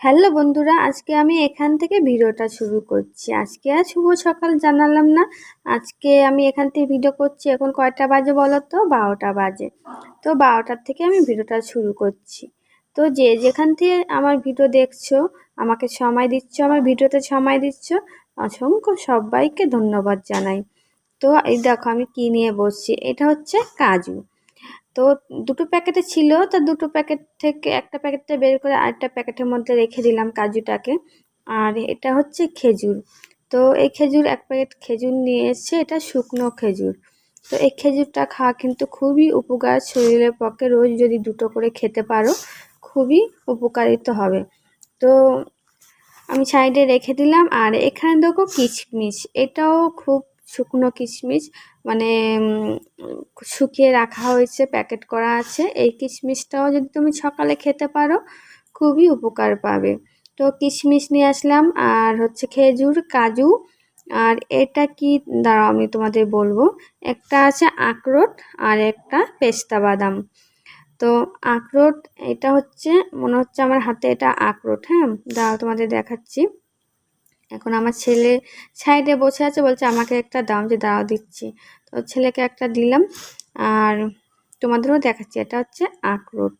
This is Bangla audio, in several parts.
হ্যালো বন্ধুরা, আজকে আমি এখান থেকে ভিডিওটা শুরু করছি। আজকে আর শুভ সকাল জানালাম না। আজকে আমি এখান থেকে ভিডিও করছি। এখন কয়টা বাজে বলো তো? বারোটা বাজে। তো বারোটার থেকে আমি ভিডিওটা শুরু করছি। তো যে যেখান থেকে আমার ভিডিও দেখছ, আমাকে সময় দিচ্ছ, আমার ভিডিওতে সময় দিচ্ছ, অসংখ্য সবাইকে ধন্যবাদ জানাই। তো এই দেখো আমি কি নিয়ে বসছি। এটা হচ্ছে কাজু। তো দুটো প্যাকেটে ছিল, তা দুটো প্যাকেট থেকে একটা প্যাকেটটা বের করে আরেকটা প্যাকেটের মধ্যে রেখে দিলাম কাজুটাকে। আর এটা হচ্ছে খেজুর। তো এই খেজুর, এক প্যাকেট খেজুর নিয়ে এসছে, এটা শুকনো খেজুর। তো এই খেজুরটা খাওয়া কিন্তু খুবই উপকার শরীরের পক্ষে। রোজ যদি দুটো করে খেতে পারো, খুবই উপকারিত হবে। তো আমি সাইডে রেখে দিলাম, আর এখানে দেখো কিচমিচ এটাও খুব শুকনো কিশমিশ মানে শুকিয়ে রাখা হয়েছে, প্যাকেট করা আছে। এই কিশমিশটাও যদি তুমি সকালে খেতে পারো, খুবই উপকার পাবে। তো কিশমিশ নিয়ে আসলাম, আর হচ্ছে খেজুর, কাজু, আর এটা কি, দাঁড়াও আমি তোমাদের বলব। একটা আছে আখরোট, আর একটা পেস্তা বাদাম। তো আখরোট, এটা হচ্ছে, মনে হচ্ছে আমার হাতে এটা আখরোট হ্যাঁ? দাঁড়াও তোমাদের দেখাচ্ছি। এখন আমার ছেলে সাইডে বসে আছে, বলছে আমাকে একটা দাম যে দাঁড়াও দিচ্ছি। তো ছেলেকে একটা দিলাম, আর তোমাদেরও দেখাচ্ছি, এটা হচ্ছে আখরোট।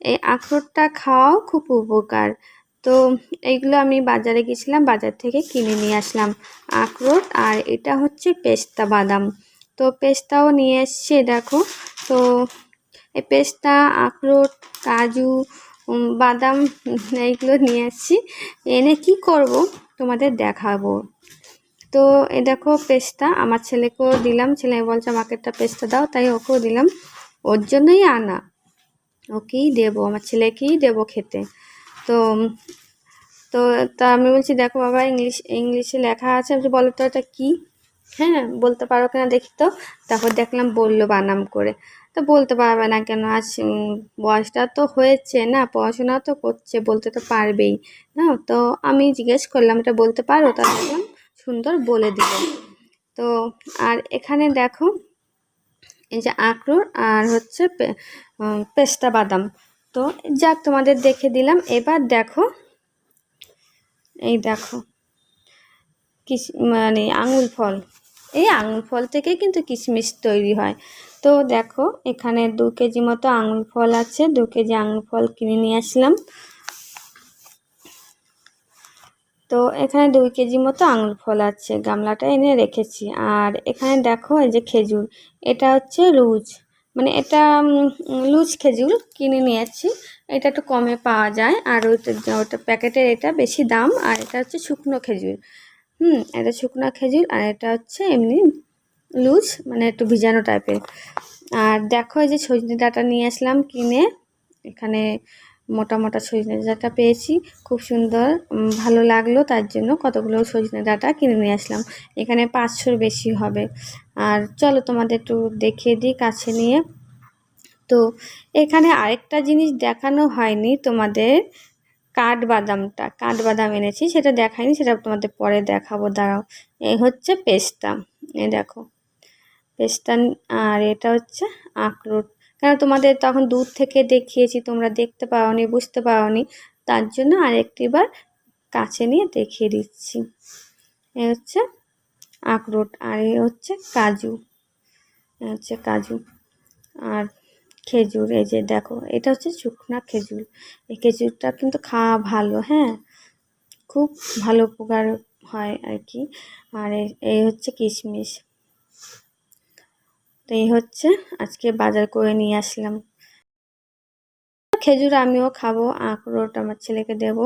এই আখরোটটা খাওয়াও খুব উপকার। তো এইগুলো আমি বাজারে গেছিলাম, বাজার থেকে কিনে নিয়ে আসলাম আখরোট, আর এটা হচ্ছে পেস্তা বাদাম। তো পেস্তাও নিয়ে এসছে, দেখো। তো এই পেস্তা, আখরোট, কাজু বাদাম এইগুলো নিয়ে আসছি। এনে কি করব? তোমাদের দেখাবো। তো এ দেখো পেস্তা আমার ছেলেকেও দিলাম। ছেলে বলছে, আমাকে একটা পেস্তা দাও। তাই ওকেও দিলাম। ওর জন্যই আনা। ওকেই দেবো, আমার ছেলেকেই দেবো খেতে। তো তো তা আমি বলছি, দেখো বাবা, ইংলিশ, ইংলিশে লেখা আছে। আমি বলো তো এটা কী? হ্যাঁ বলতে পারো কিনা দেখি তো। তারপর দেখলাম, বলল বানাম করে। তো বলতে পারবে না কেন? আজ বয়সটা তো হয়েছে না পড়াশোনা তো করছে, বলতে তো পারবেই, না? তো আমি জিজ্ঞেস করলাম, এটা বলতে পারো? তা দেখলাম সুন্দর বলে দিল। তো আর এখানে দেখো, এই যে আখরোট আর হচ্ছে পেস্তা বাদাম। তো যাক তোমাদের দেখে দিলাম, এবার দেখো, এই দেখো, কিস মানে আঙুল ফল। এই আঙুল ফল থেকে কিন্তু কিশমিশ তৈরি হয়। তো দেখো, এখানে দু কেজি মতো আঙুল ফল আছে। দু কেজি আঙুল ফল কিনে নিয়ে আসলাম। তো এখানে দুই কেজি মতো আঙুল ফল আছে, গামলাটা এনে রেখেছি। আর এখানে দেখো এই যে খেজুর, এটা হচ্ছে লুজ মানে এটা লুজ খেজুর কিনে নিয়েছি এটা একটু কমে পাওয়া যায়। আর ওইটা, ওটা প্যাকেটের এটা বেশি দাম। আর এটা হচ্ছে শুকনো খেজুর। হুম, এটা শুকনো খেজুর। আর এটা হচ্ছে এমনি লুজ মানে একটু ভিজানো টাইপের। আর দেখো এই যে সজনে ডাটা নিয়ে আসলাম কিনে। এখানে মোটা মোটা সজনে ডাটা পেয়েছি, খুব সুন্দর ভালো লাগল তার জন্য কতগুলো সজনে ডাটা কিনে নিয়ে আসলাম। এখানে পাঁচশোর বেশি হবে। আর চলো তোমাদের একটু দেখিয়ে দিই কাছে নিয়ে। তো এখানে আরেকটা জিনিস দেখানো হয়নি তোমাদের, কাঠবাদামটা। কাঠবাদাম এনেছি, সেটা দেখাইনি, সেটা তোমাদের পরে দেখাবো, দাঁড়াও। এই হচ্ছে পেস্তা। এই দেখো। পেস্তা আর এটা হচ্ছে আখরোট। কেন তোমাদের তখন দূর থেকে দেখিয়েছি, তোমরা দেখতে পাওনি, বুঝতে পাওনি, তার জন্য আরেকটিবার কাছে নিয়ে দেখিয়ে দিচ্ছি। এ হচ্ছে আখরোট, আর এ হচ্ছে কাজু। এ হচ্ছে কাজু আর খেজুর, এই যে দেখো, এটা হচ্ছে শুকনা খেজুর। এই খেজুরটা কিন্তু খাওয়া ভালো হ্যাঁ? খুব ভালো উপকার হয় আর কি। আর এই হচ্ছে কিশমিশ। তো এই হচ্ছে আজকে বাজার করে নিয়ে আসলাম। খেজুর আমিও খাব, আখরোট আমার ছেলেকে দেব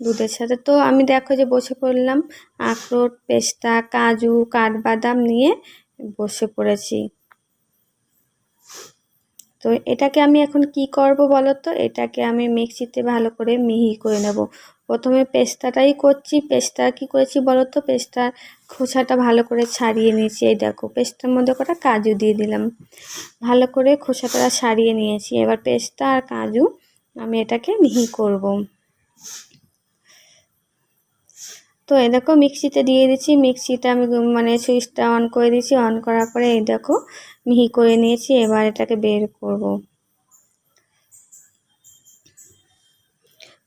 দুধের সাথে। তো আমি দেখো যে বসে পড়লাম, আখরোট, পেস্তা, কাজু, কাঠবাদাম নিয়ে বসে পড়েছি। তো এটাকে আমি এখন কি করব বলো তো? এটাকে আমি মিক্সিতে ভালো করে মিহি করে নেব। প্রথমে পেস্তাটাই করছি। পেস্তা কি করেছি বলো তো পেস্তার খোসাটা ভালো করে ছাড়িয়ে নিয়েছি। এই দেখো, পেস্তার মধ্যে কটা কাজু দিয়ে দিলাম। ভালো করে খোসাটা ছাড়িয়ে নিয়েছি। এবার পেস্তা আর কাজু আমি এটাকে মিহি করব। তো এই দেখো, মিক্সিতে দিয়ে দিচ্ছি। মিক্সিটা আমি মানে সুইচটা অন করে দিয়েছি। অন করার পরে এই দেখো, মিহি করে নিয়েছি। এবার এটাকে বের করব।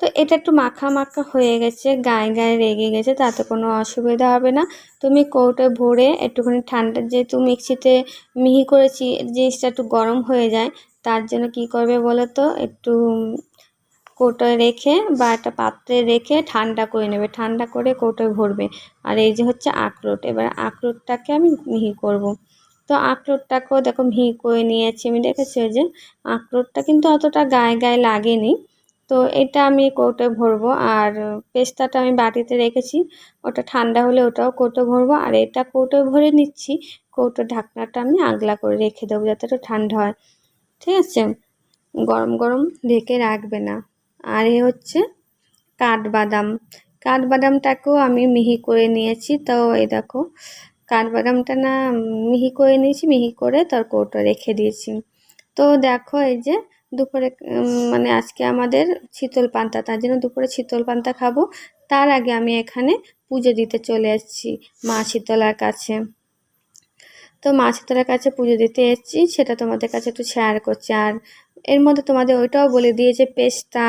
তো এটা একটু মাখা মাখা হয়ে গেছে, গায়ে গায়ে রেগে গেছে, তাতে কোনো অসুবিধা হবে না। তুমি কৌটোয় ভরে একটুখানি ঠান্ডা, যেহেতু মিক্সিতে মিহি করেছি, জিনিসটা একটু গরম হয়ে যায়, তার জন্য কি করবে বলো তো? একটু কৌটোয় রেখে বা একটা পাত্রে রেখে ঠান্ডা করে নেবে, ঠান্ডা করে কৌটোয় ভরবে। আর এই যে হচ্ছে আখরোট, এবার আখরোটটাকে আমি মিহি করব। তো আখরোটটাকেও দেখো মিহি করে নিয়েছি, আমি দেখেছি যে আখরোটটা কিন্তু অতটা গায়ে গায়ে লাগেনি। তো এটা আমি কৌটোয় ভরবো। আর পেস্তাটা আমি বাটিতে রেখেছি, ওটা ঠান্ডা হলে ওটাও কৌটো ভরবো। আর এটা কৌটোয় ভরে নিচ্ছি কৌটোর ঢাকনাটা আমি আগলা করে রেখে দেবো যাতে একটু ঠান্ডা হয়। ঠিক আছে? গরম গরম ঢেকে রাখবে না। আর এ হচ্ছে কাঠবাদাম। কাঠবাদামটাকেও আমি মিহি করে নিয়েছি। তো এই দেখো, কাঠবাদামটা না মিহি করে নিয়েছি, মিহি করে তার কৌটো রেখে দিয়েছি। তো দেখো এই যে দুপুরে মানে আজকে আমাদের শীতল পান্তা, তার জন্য দুপুরে শীতল পান্তা খাব। তার আগে আমি এখানে পুজো দিতে চলে এসেছি মা শীতলার কাছে। তো মা শীতলার কাছে পুজো দিতে এসেছি, সেটা তোমাদের কাছে একটু শেয়ার করছি। আর এর মধ্যে তোমাদের ওইটাও বলে দিয়েছে পেস্তা,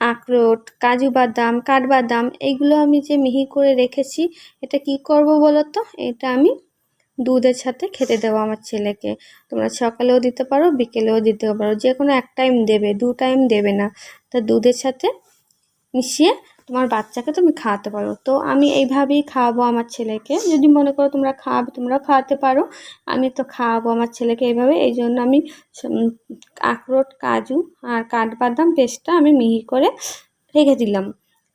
আখরোট, কাজু বাদাম, কাঠবাদাম, এইগুলো আমি যে মিহি করে রেখেছি, এটা কি করব বলো তো? এটা আমি দুধের সাথে খেতে দেবো আমার ছেলেকে। তোমরা সকালেও দিতে পারো, বিকেলেও দিতে পারো। যে কোনো এক টাইম দেবে, দু টাইম দেবে না। তা দুধের সাথে মিশিয়ে তোমার বাচ্চাকে তুমি খাওয়াতে পারো। তো আমি এইভাবেই খাওয়াবো আমার ছেলেকে। যদি মনে করো তোমরা খাওয়াবে তোমরাও খাওয়াতে পারো। আমি তো খাওয়াবো আমার ছেলেকে এইভাবে। এই জন্য আমি আখরোট, কাজু আর কাঠবাদাম পেস্টটা আমি মিহি করে রেখে দিলাম।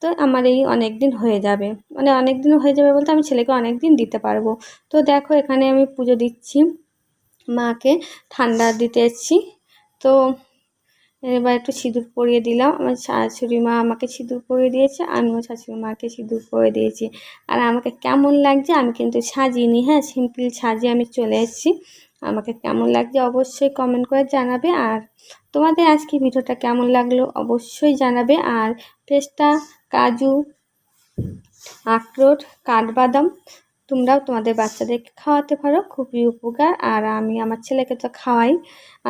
তো আমার এই অনেক দিন হয়ে যাবে। মানে অনেক দিন হয়ে যাবে বলতে আমি ছেলেকে অনেক দিন দিতে পারব। তো দেখো এখানে আমি পুজো দিচ্ছি। মাকে ঠান্ডা দিতে এসেছি। তো এবার একটু সিঁদুর পরিয়ে দিলাম। আমার শাশুড়ি মা আমাকে সিঁদুর পরিয়ে দিয়েছে, আমিও শাশুড়ি মাকে সিঁদুর পরিয়ে দিয়েছি। আর আমাকে কেমন লাগছে আমি কিন্তু সাজিনি। হ্যাঁ সিম্পল সাজিয়ে আমি চলে এসেছি। আমাকে কেমন লাগছে অবশ্যই কমেন্ট করে জানাবে। আর তোমাদের আজকে ভিডিওটা কেমন লাগল অবশ্যই জানাবে। আর পেস্তা, কাজু, আখরোট, কাঠবাদাম তোমরাও তোমাদের বাচ্চাদেরকে খাওয়াতে পারো, খুবই উপকার। আর আমি আমার ছেলেকে তো খাওয়াই।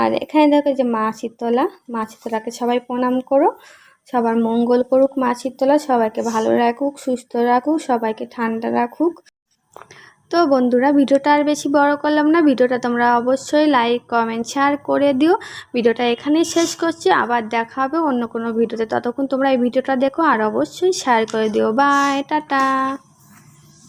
আর এখানে দেখো যে মা শীতলা মা শীতলাকে সবাই প্রণাম করো। সবার মঙ্গল করুক মা শীতলা সবাইকে ভালো রাখুক, সুস্থ রাখুক, সবাইকে ঠান্ডা রাখুক। তো বন্ধুরা, ভিডিওটা আর বেশি বড় করলাম না। ভিডিওটা তোমরা অবশ্যই লাইক কমেন্ট শেয়ার করে দিও। ভিডিওটা এখানেই শেষ করছি। আবার দেখা হবে অন্য কোনো ভিডিওতে। ততক্ষণ তোমরা এই ভিডিওটা দেখো আর অবশ্যই শেয়ার করে দিও। Bye tata.